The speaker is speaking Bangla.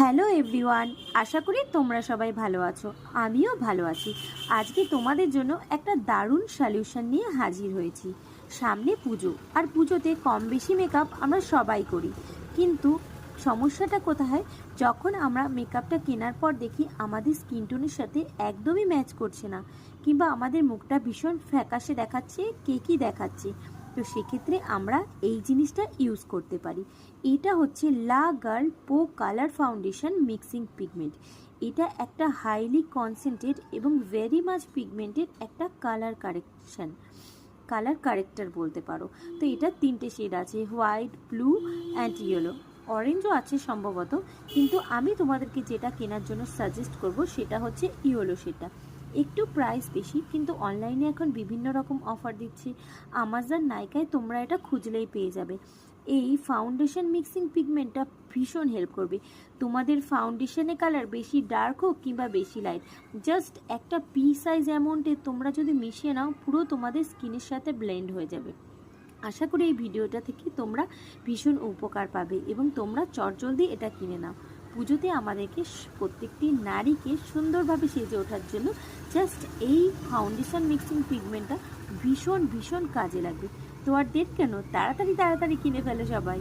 হ্যালো এভরিওয়ান, আশা করি তোমরা সবাই ভালো আছো। আমিও ভালো আছি। আজকে তোমাদের জন্য একটা দারুণ সলিউশন নিয়ে হাজির হয়েছি। সামনে পুজো, আর পুজোতে কম বেশি মেকআপ আমরা সবাই করি। কিন্তু সমস্যাটা কোথায়? যখন আমরা মেকআপটা কেনার পর দেখি আমাদের স্কিন টোনের সাথে একদমই ম্যাচ করছে না, কিংবা আমাদের মুখটা ভীষণ ফ্যাকাশে দেখাচ্ছে কে কী দেখাচ্ছে। তো সেক্ষেত্রে আমরা এই জিনিসটা ইউজ করতে পারি। এটা হচ্ছে লা গার্ল পো কালার ফাউন্ডেশন মিক্সিং পিগমেন্ট এটা একটা হাইলি কনসেন্ট্রেট এবং ভেরি মাচ পিগমেন্টেড একটা কালার কারেকশন কালার কারেক্টার বলতে পারো। তো এটা তিনটে শেড আছে হোয়াইট ব্লু অ্যান্ড ইয়েলো অরেঞ্জও আছে সম্ভবত, কিন্তু আমি তোমাদেরকে যেটা কেনার জন্য সাজেস্ট করব সেটা হচ্ছে ইয়েলো শেডটা একটু প্রাইস বেশি, কিন্তু অনলাইনে এখন বিভিন্ন রকম অফার দিচ্ছে। আমাজন নাইকায় তোমরা এটা খুঁজলেই পেয়ে যাবে। এই ফাউন্ডেশন মিক্সিং পিগমেন্টটা ভীষণ হেল্প করবে। তোমাদের ফাউন্ডেশনে কালার বেশি ডার্ক হোক কিংবা বেশি লাইট জাস্ট একটা পি সাইজ অ্যামাউন্টে তোমরা যদি মিশিয়ে নাও, পুরো তোমাদের স্কিনের সাথে ব্লেন্ড হয়ে যাবে। আশা করি এই ভিডিওটা থেকে তোমরা ভীষণ উপকার পাবে এবং তোমরা চটজলদি এটা কিনে নাও। পুজোতে আমাদেরকে প্রত্যেকটি নারীকে সুন্দরভাবে সেজে ওঠার জন্য জাস্ট এই ফাউন্ডেশন মিক্সিং পিগমেন্টটা ভীষণ ভীষণ কাজে লাগবে। তো আর ডেট কেন? তাড়াতাড়ি তাড়াতাড়ি কিনে ফেলে সবাই।